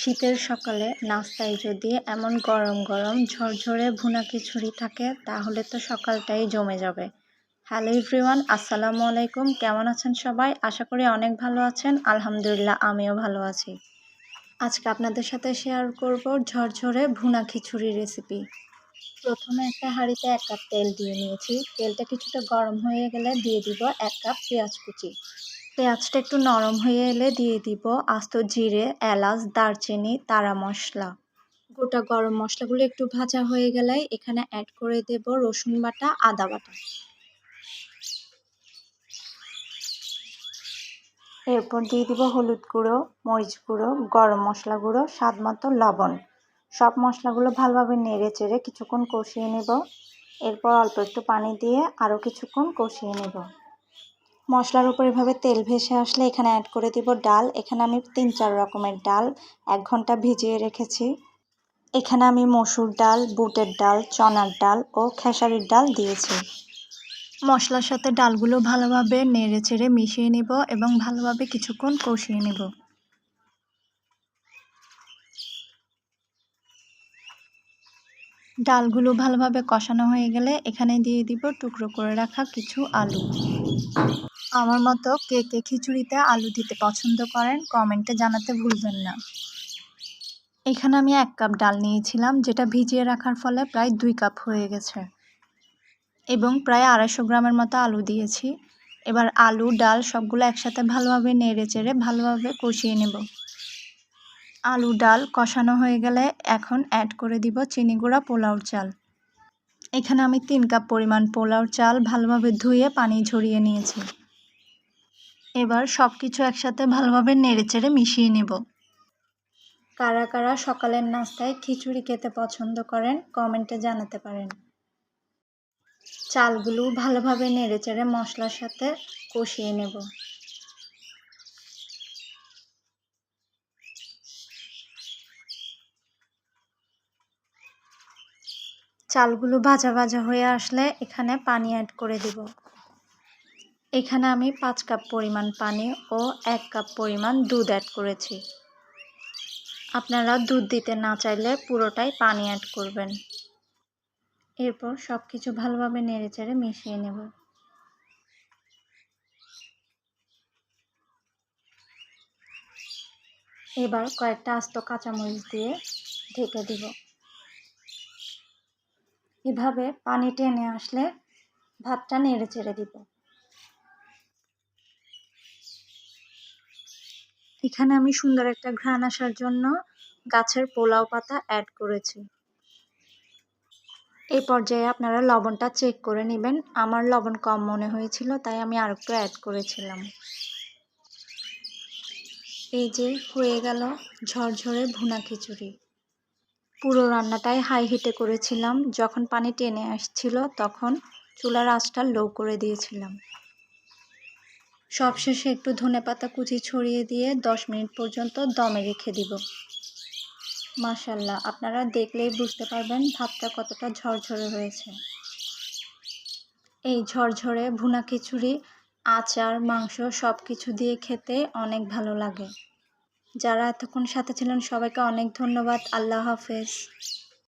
শীতের সকালে নাস্তায় যদি এমন গরম গরম ঝরঝরে ভুনা খিচুড়ি থাকে, তাহলে তো সকালটাই জমে যাবে। হ্যালো এভরিওয়ান, আসসালামু আলাইকুম। কেমন আছেন সবাই? আশা করি অনেক ভালো আছেন। আলহামদুলিল্লাহ, আমিও ভালো আছি। আজকে আপনাদের সাথে শেয়ার করব ঝরঝরে ভুনা খিচুড়ি রেসিপি প্রথমে একটা হাঁড়িতে এক কাপ তেল দিয়ে নিয়েছি। তেলটা কিছুটা গরম হয়ে গেলে দিয়ে দিব এক কাপ পেঁয়াজ কুচি। পেঁয়াজটা একটু নরম হয়ে এলে দিয়ে দিব আস্ত জিরে, এলাচ, দারচিনি, তারা মশলা। গোটা গরম মশলাগুলো একটু ভাজা হয়ে গেলে এখানে অ্যাড করে দেব রসুন বাটা, আদা বাটা। এরপর দিয়ে দিব হলুদ গুঁড়ো, মরিচ গুঁড়ো, গরম মশলা গুঁড়ো, স্বাদ মতো লবণ। সব মশলাগুলো ভালোভাবে নেড়ে চেড়ে কিছুক্ষণ কষিয়ে নেব। এরপর অল্প একটু পানি দিয়ে আরও কিছুক্ষণ কষিয়ে নেব। মশলার উপর এভাবে তেল ভেসে আসলে এখানে অ্যাড করে দিব ডাল। এখানে আমি তিন চার রকমের ডাল, এক ঘণ্টা ভিজিয়ে রেখেছি। এখানে আমি মসুর ডাল, বুটের ডাল, চনার ডাল ও খেসারির ডাল দিয়েছি। মশলার সাথে ডালগুলো ভালোভাবে নেড়ে চেড়ে মিশিয়ে নিব এবং ভালোভাবে কিছুক্ষণ কষিয়ে নেব। ডালগুলো ভালোভাবে কষানো হয়ে গেলে এখানে দিয়ে দিব টুকরো করে রাখা কিছু আলু। আমার মতো কে কে খিচুড়িতে আলু দিতে পছন্দ করেন, কমেন্টে জানাতে ভুলবেন না। এখানে আমি এক কাপ ডাল নিয়েছিলাম, যেটা ভিজিয়ে রাখার ফলে প্রায় দুই কাপ হয়ে গেছে। এবং প্রায় আড়াইশো গ্রামের মতো আলু দিয়েছি। এবার আলু, ডাল সবগুলো একসাথে ভালোভাবে নেড়ে চেড়ে ভালোভাবে কষিয়ে নেব। আলু, ডাল কষানো হয়ে গেলে এখন অ্যাড করে দিব চিনি গুঁড়া পোলাওর চাল। এখানে আমি তিন কাপ পরিমাণ পোলাওর চাল ভালোভাবে ধুয়ে পানি ঝরিয়ে নিয়েছি। এবার সব কিছু একসাথে ভালোভাবে নেড়েচেড়ে মিশিয়ে নেব। কারা কারা সকালের নাস্তায় খিচুড়ি খেতে পছন্দ করেন, কমেন্টে জানাতে পারেন। চালগুলো ভালোভাবে নেড়েচেড়ে মশলার সাথে কষিয়ে নেব। চালগুলো ভাজা ভাজা হয়ে আসলে এখানে পানি অ্যাড করে দিব। এখানে আমি পাঁচ কাপ পরিমাণ পানি ও এক কাপ পরিমাণ দুধ অ্যাড করেছি। আপনারা দুধ দিতে না চাইলে পুরোটাই পানি অ্যাড করবেন। এরপর সব কিছু ভালোভাবে নেড়েচেড়ে মিশিয়ে নেব। এবার কয়েকটা আস্ত কাঁচামরিচ দিয়ে ঢেকে দিব। এভাবে পানি টেনে আসলে ভাতটা নেড়ে চেড়ে দিব। এখানে আমি সুন্দর একটা ঘ্রাণ আসার জন্য গাছের পোলাও পাতা অ্যাড করেছি। এই পর্যায়ে আপনারা লবণটা চেক করে নেবেন। আমার লবণ কম মনে হয়েছিল, তাই আমি আর একটু অ্যাড করেছিলাম। এই যে হয়ে গেল ঝরঝরে ভুনা খিচুড়ি। পুরো রান্নাটাই হাই হিটে করেছিলাম। যখন পানি টেনে আসছিল, তখন চুলার আঁচটা লো করে দিয়েছিলাম। সবশেষে একটু ধনে পাতা কুচি ছড়িয়ে দিয়ে দশ মিনিট পর্যন্ত দমে রেখে দিব। মাশাল্লাহ, আপনারা দেখলেই বুঝতে পারবেন ভাতটা কতটা ঝরঝরে হয়েছে। এই ঝরঝরে ভুনা খিচুড়ি, আচার, মাংস সব কিছু দিয়ে খেতে অনেক ভালো লাগে। যারা এতক্ষণ সাথে ছিলেন সবাইকে অনেক ধন্যবাদ। আল্লাহ হাফেজ।